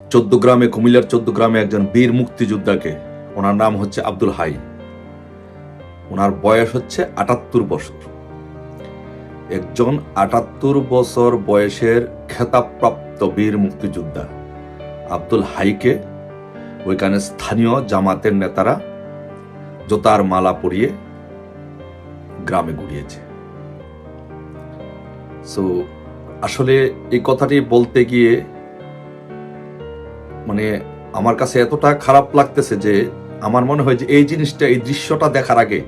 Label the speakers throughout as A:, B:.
A: চোদ্দ গ্রামে, কুমিল্লার চোদ্দ গ্রামে একজন বীর মুক্তিযোদ্ধাকে ওনার নাম হচ্ছে আব্দুল হাই। ওনার বয়স হচ্ছে আটাত্তর বছর। একজন আটাত্তর বছর বয়সের খেতাবপ্রাপ্ত বীর মুক্তিযোদ্ধা আব্দুল হাইকে ওইখানে স্থানীয় জামাতের নেতারা জোতার মালা পরিয়ে গ্রামে ঘুরিয়েছে সো আসলে এই কথাটি বলতে গিয়ে মানে আমার কাছে এতটা খারাপ লাগতেছে যে আমার মনে হয় যে এই জিনিসটা, এই দৃশ্যটা দেখার আগে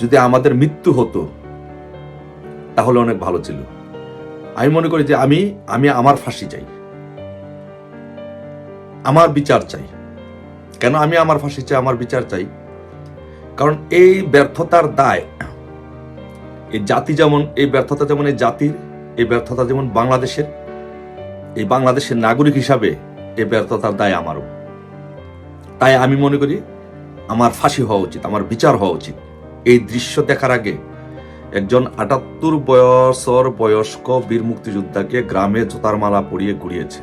A: যদি আমাদের মৃত্যু হতো, তাহলে অনেক ভালো ছিল। আমি মনে করি যে আমি আমি আমার ফাঁসি চাই। আমার বিচার চাই। কেন আমি আমার ফাঁসি চাই, আমার বিচার চাই? কারণ এই ব্যর্থতার দায়, এই জাতি যেমন, এই ব্যর্থতা যেমন এই জাতির, এই ব্যর্থতা যেমন বাংলাদেশের, এই বাংলাদেশের নাগরিক হিসাবে এই ব্যর্থতার দায় আমারও। তাই আমি মনে করি আমার ফাঁসি হওয়া উচিত, আমার বিচার হওয়া উচিত। এই দৃশ্য দেখার আগে একজন আটাত্তর বয়সর বয়স্ক বীর মুক্তিযোদ্ধাকে গ্রামে জোতার মালা পরিয়ে ঘুরিয়েছে।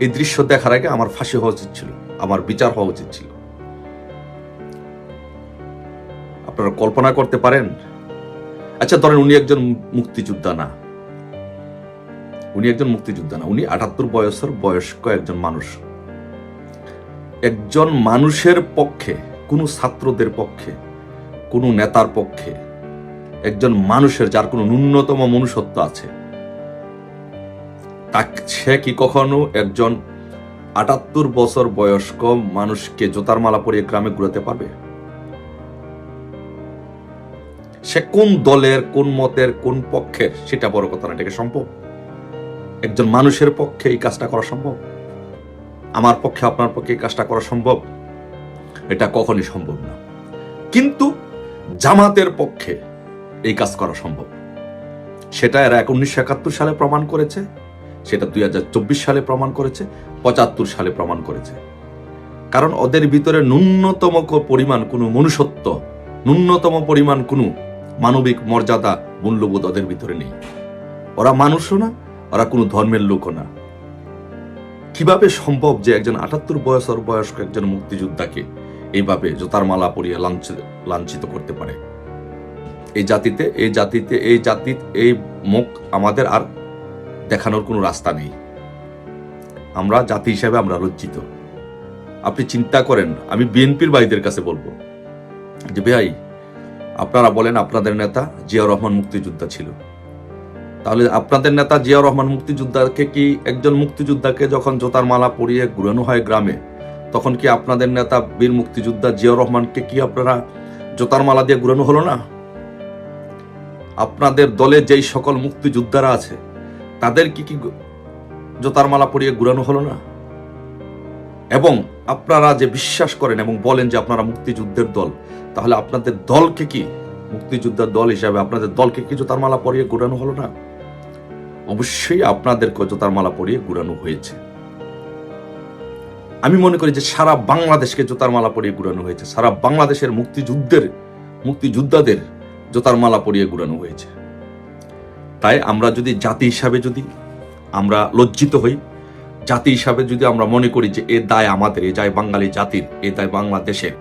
A: এই দৃশ্য দেখার আগে আমার ফাঁসি হওয়া উচিত ছিল, আমার বিচার হওয়া উচিত ছিল। আপনারা কল্পনা করতে পারেন? আচ্ছা ধরেন উনি একজন মুক্তিযোদ্ধা না। উনি একজন মুক্তিযোদ্ধা না, উনি আটাত্তর বয়সের বয়স্ক একজন মানুষ। একজন মানুষের পক্ষে, কোনো ছাত্রদের পক্ষে, কোনো নেতার পক্ষে, একজন মানুষের যার কোনো ন্যূনতম মনুষ্যত্ব আছে সে কি কখনো একজন আটাত্তর বছর বয়স্ক মানুষকে জোতার মালা পরিয়ে গ্রামে ঘুরাতে পারবে? সে কোন দলের, কোন মতের, কোন পক্ষের, সেটা বড় কথা না, এটাকে সম্ভব একজন মানুষের পক্ষে এই কাজটা করা সম্ভব? আমার পক্ষে, আপনার পক্ষে এই কাজটা করা সম্ভব? এটা কখনই সম্ভব না। কিন্তু জামাতের পক্ষে এই কাজ করা সম্ভব। সেটা এরা এক উনিশশো একাত্তর সালে প্রমাণ করেছে, সেটা দুই হাজার চব্বিশ সালে প্রমাণ করেছে, পঁচাত্তর সালে প্রমাণ করেছে। কারণ ওদের ভিতরে ন্যূনতম পরিমাণ কোনো মনুষ্যত্ব, ন্যূনতম পরিমাণ কোনো মানবিক মর্যাদা, মূল্যবোধ ওদের ভিতরে নেই। ওরা মানুষও না ওরা কোনো ধর্মের লোকও না। কীভাবে সম্ভব যে একজন আটাত্তর বয়সের বয়স্ক একজন মুক্তিযোদ্ধাকে এইভাবে জোতার মালা পরিয়ে লাঞ্ছিত লাঞ্ছিত করতে পারে? এই জাতিতে এই জাতিতে, এই জাতির এই মুখ আমাদের আর দেখানোর কোনো রাস্তা নেই। আমরা জাতি হিসেবে আমরা লজ্জিত। আপনি চিন্তা করেন, আমি বিএনপির ভাইদের কাছে বলব যে, ভাই, আপনারা বলেন আপনাদের নেতা জিয়াউর রহমান মুক্তিযোদ্ধা ছিল। তাহলে আপনাদের নেতা জিয়াউর রহমান মুক্তিযোদ্ধাকে কি একজন মুক্তিযোদ্ধাকে যখন জোতার মালা পরিয়ে ঘুরানো হয় গ্রামে, তখন কি আপনাদের নেতা বীর মুক্তিযোদ্ধা জিয়াউর রহমানকে কি আপনারা জোতার মালা দিয়ে ঘুরানো হলো না? আপনাদের দলে যেই সকল মুক্তিযোদ্ধারা আছে, তাদের কি কি জোতার মালা পরিয়ে ঘুরানো হলো না? এবং আপনারা যে বিশ্বাস করেন এবং বলেন যে আপনারা মুক্তিযুদ্ধের দল, তাহলে আপনাদের দলকে কি মুক্তিযোদ্ধার দল হিসাবে, আপনাদের দলকে কি জোতার মালা পরিয়ে ঘুরানো হলো না? অবশ্যই আপনাদেরকে জোতার মালা পরিয়ে ঘুরানো হয়েছে। আমি মনে করি যে সারা বাংলাদেশকে জোতার মালা পরিয়ে ঘুরানো হয়েছে। সারা বাংলাদেশের মুক্তিযুদ্ধের, মুক্তিযোদ্ধাদের জোতার মালা পরিয়ে ঘুরানো হয়েছে। তাই আমরা যদি জাতি হিসাবে যদি আমরা লজ্জিত হই, জাতি হিসাবে যদি আমরা মনে করি যে এ দায় আমাদের, এ দায় বাঙালি জাতির, এ দায় বাংলাদেশের,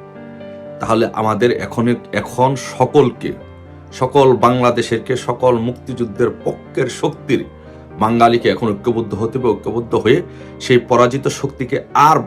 A: তাহলে আমাদের এখন এখন সকলকে সকল বাংলাদেশেরকে, সকল মুক্তিযুদ্ধের পক্ষের শক্তির বাঙালিকে এখন ঐক্যবদ্ধ হতে হবে, ঐক্যবদ্ধ হয়ে সেই পরাজিত শক্তিকে আর